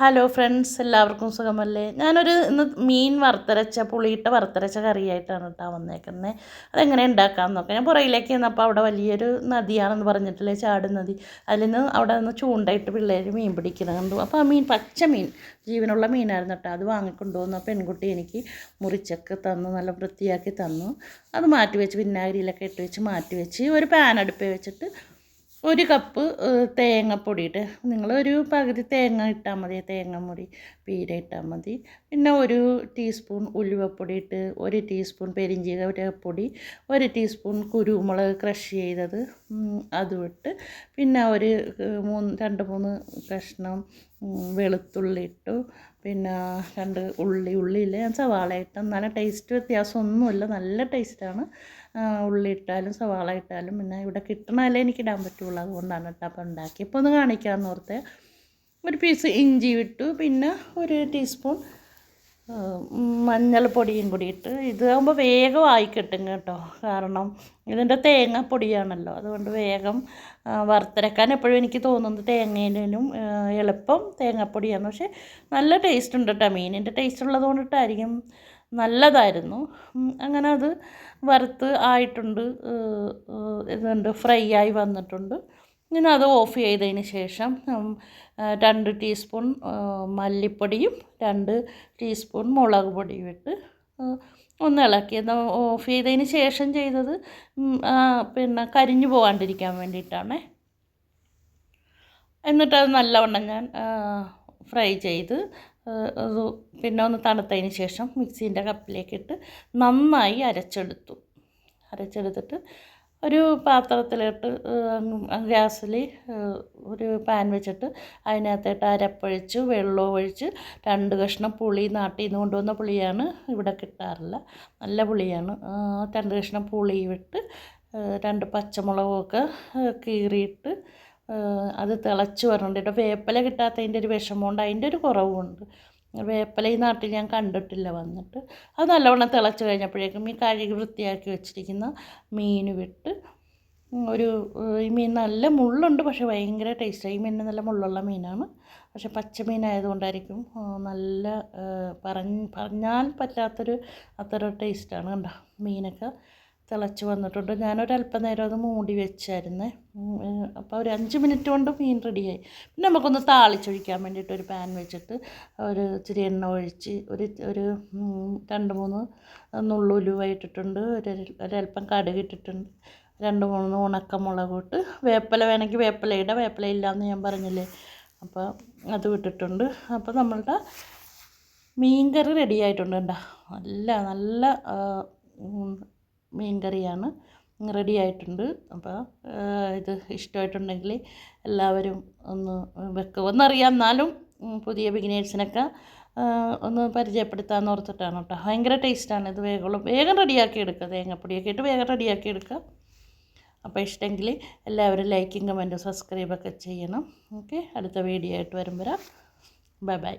Hello friends എല്ലാവർക്കും സുഖമല്ലേ? ഞാനൊരു ഇന്ന് മീൻ വറുത്തരച്ച പുളിയിട്ട വറുത്തരച്ച കറിയായിട്ടാണ് കേട്ടോ വന്നേക്കുന്നത് അതെങ്ങനെ ഉണ്ടാക്കാമെന്ന് നോക്കാം. ഞാൻ പുറയിലേക്ക് ചെന്നപ്പോൾ അവിടെ വലിയൊരു നദിയാണെന്ന് പറഞ്ഞിട്ടില്ലേ? ചാട് നദി. അതിൽ നിന്ന് അവിടെ നിന്ന് ചൂണ്ടയിട്ട് പിള്ളേർ മീൻ പിടിക്കുന്നത് കണ്ടു. അപ്പോൾ ആ മീൻ പച്ച മീൻ ജീവനുള്ള മീനായിരുന്നു കേട്ടോ അത് വാങ്ങിക്കൊണ്ടുവന്ന പെൺകുട്ടി എനിക്ക് മുറിച്ചൊക്കെ തന്നു. നല്ല വൃത്തിയാക്കി തന്നു. അത് മാറ്റി വെച്ച് വിനാഗിരിയിലൊക്കെ ഇട്ട് വെച്ച് മാറ്റി വെച്ച് ഒരു പാൻ അടുപ്പിൽ വെച്ചിട്ട് ഒരു കപ്പ് തേങ്ങപ്പൊടി ഇട്ട് നിങ്ങൾ ഒരു പകുതി തേങ്ങ ഇട്ടാൽ മതി. തേങ്ങാമുടി പീര ഇട്ടാൽ മതി. പിന്നെ ഒരു ടീസ്പൂൺ ഉലുവപ്പൊടി ഇട്ട് ഒരു ടീസ്പൂൺ പെരിഞ്ചീരപ്പൊടി ഒരു ടീസ്പൂൺ കുരുമുളക് ക്രഷ് ചെയ്തത് അതും ഇട്ട്. പിന്നെ ഒരു മൂന്ന് രണ്ട് മൂന്ന് കഷ്ണം വെളുത്തുള്ളി ഇട്ടു. പിന്നെ രണ്ട് ഉള്ളി ഉള്ളിയിൽ ഞാൻ സവാള ഇട്ടു. നല്ല ടേസ്റ്റ് വ്യത്യാസമൊന്നുമില്ല. നല്ല ടേസ്റ്റാണ് ഉള്ളി ഇട്ടാലും സവാള ഇട്ടാലും. പിന്നെ ഇവിടെ കിട്ടണമല്ലേ എനിക്ക് ഇടാൻ പറ്റുള്ളൂ. അതുകൊണ്ടാണ് കേട്ടോ അപ്പോൾ ഉണ്ടാക്കിയപ്പോൾ ഒന്ന് കാണിക്കാമെന്ന് ഓർത്ത്. ഒരു പീസ് ഇഞ്ചി വിട്ടു പിന്നെ ഒരു ടീസ്പൂൺ മഞ്ഞൾപ്പൊടിയും കൂടി ഇട്ട് ഇതാകുമ്പോൾ വേഗം ആയി കിട്ടും കേട്ടോ. കാരണം ഇതിന്റെ തേങ്ങാപ്പൊടിയാണല്ലോ അതുകൊണ്ട് വേഗം വറുത്തരക്കാൻ എപ്പോഴും എനിക്ക് തോന്നുന്നത് തേങ്ങയിലും എളുപ്പം തേങ്ങാപ്പൊടിയാണ്. പക്ഷേ നല്ല ടേസ്റ്റ് ഉണ്ട് കേട്ടോ മീനിന്റെ ടേസ്റ്റ് ഉള്ളത് കൊണ്ടിട്ടായിരിക്കും നല്ലതായിരുന്നു. അങ്ങനെ അത് വറുത്ത് ആയിട്ടുണ്ട്. ഇതുണ്ട് ഫ്രൈ ആയി വന്നിട്ടുണ്ട്. ഇനി അത് ഓഫ് ചെയ്തതിന് ശേഷം രണ്ട് ടീസ്പൂൺ മല്ലിപ്പൊടിയും രണ്ട് ടീസ്പൂൺ മുളക് പൊടിയും ഇട്ട് ഒന്ന് ഇളക്കി. ഓഫ് ചെയ്തതിന് ശേഷം ചെയ്തത് പിന്നെ കരിഞ്ഞു പോകാണ്ടിരിക്കാൻ വേണ്ടിയിട്ടാണ്. എന്നിട്ടത് നല്ലവണ്ണം ഞാൻ ഫ്രൈ ചെയ്ത് അത് പിന്നെ ഒന്ന് തണുത്തതിന് ശേഷം മിക്സീന്റെ കപ്പിലേക്കിട്ട് നന്നായി അരച്ചെടുത്തു. അരച്ചെടുത്തിട്ട് ഒരു പാത്രത്തിലിട്ട് ഗ്യാസിൽ ഒരു പാൻ വെച്ചിട്ട് അതിനകത്തേട്ട് അരപ്പൊഴിച്ച് വെള്ളവും ഒഴിച്ച് രണ്ട് കഷ്ണം പുളി നാട്ടിൽ നിന്ന് കൊണ്ടുവന്ന പുളിയാണ് ഇവിടെ കിട്ടാറില്ല. നല്ല പുളിയാണ്. രണ്ട് കഷ്ണം പുളി ഇട്ട് രണ്ട് പച്ചമുളകൊക്കെ കീറിയിട്ട് അത് തിളച്ച് വരണ്ടിട്ട് വേപ്പില കിട്ടാത്തതിന്റെ ഒരു വിഷമമുണ്ട്. അതിന്റെ ഒരു കുറവുമുണ്ട്. വേപ്പില ഈ നാട്ടിൽ ഞാൻ കണ്ടിട്ടില്ല വന്നിട്ട്. അത് നല്ലവണ്ണം തിളച്ച് കഴിഞ്ഞപ്പോഴേക്കും ഈ കഴുകി വൃത്തിയാക്കി വെച്ചിരിക്കുന്ന മീൻ വിട്ട് ഒരു ഈ മീൻ നല്ല മുള്ളുണ്ട് പക്ഷേ ഭയങ്കര ടേസ്റ്റാണ് ഈ മീനിന് നല്ല മുള്ളുള്ള മീനാണ്. പക്ഷേ പച്ചമീനായതുകൊണ്ടായിരിക്കും നല്ല പറഞ്ഞ് പറഞ്ഞാൽ പറ്റാത്തൊരു അത്ര ടേസ്റ്റാണ് കണ്ടോ മീനൊക്കെ. തിളച്ച് വന്നിട്ടുണ്ട്. ഞാനൊരല്പം നേരം അത് മൂടി വെച്ചായിരുന്നേ. അപ്പോൾ ഒരു അഞ്ച് മിനിറ്റ് കൊണ്ട് മീൻ റെഡിയായി. പിന്നെ നമുക്കൊന്ന് താളിച്ചൊഴിക്കാൻ വേണ്ടിയിട്ട് ഒരു പാൻ വെച്ചിട്ട് ഒരു ഇച്ചിരി എണ്ണ ഒഴിച്ച് ഒരു ഒരു രണ്ട് മൂന്ന് നുള്ളുലുവ ഇട്ടിട്ടുണ്ട്. ഒരു ഒരല്പം കടുക് ഇട്ടിട്ടുണ്ട്. രണ്ട് മൂന്ന് ഉണക്കമുളക് ഇട്ട് വേപ്പില വേണമെങ്കിൽ വേപ്പില ഇടാം. വേപ്പില ഇല്ലയെന്ന് ഞാൻ പറഞ്ഞില്ലേ? അപ്പോൾ അത് വിട്ടിട്ടുണ്ട് അപ്പോൾ നമ്മളുടെ മീൻ കറി റെഡി ആയിട്ടുണ്ട് കേട്ടോ നല്ല നല്ല മീൻ കറിയാണ് റെഡി ആയിട്ടുണ്ട്. അപ്പോൾ ഇത് ഇഷ്ടമായിട്ടുണ്ടെങ്കിൽ എല്ലാവരും ഒന്ന് വെക്കുക ഒന്നറിയാം എന്നാലും പുതിയ ബിഗിനേഴ്സിനൊക്കെ ഒന്ന് പരിചയപ്പെടുത്താമെന്ന് ഓർത്തിട്ടാണ് കേട്ടോ. ഭയങ്കര ടേസ്റ്റാണ് ഇത് വേഗം വേഗം റെഡിയാക്കി എടുക്കുക. തേങ്ങപ്പൊടിയൊക്കെ ഇട്ട് വേഗം റെഡിയാക്കി എടുക്കുക. അപ്പോൾ ഇഷ്ടമെങ്കിൽ എല്ലാവരും ലൈക്കും കമന്റും സബ്സ്ക്രൈബൊക്കെ ചെയ്യണം. ഓക്കെ? അടുത്ത വീഡിയോ ആയിട്ട് വരുമ്പോൾ ബൈ ബൈ.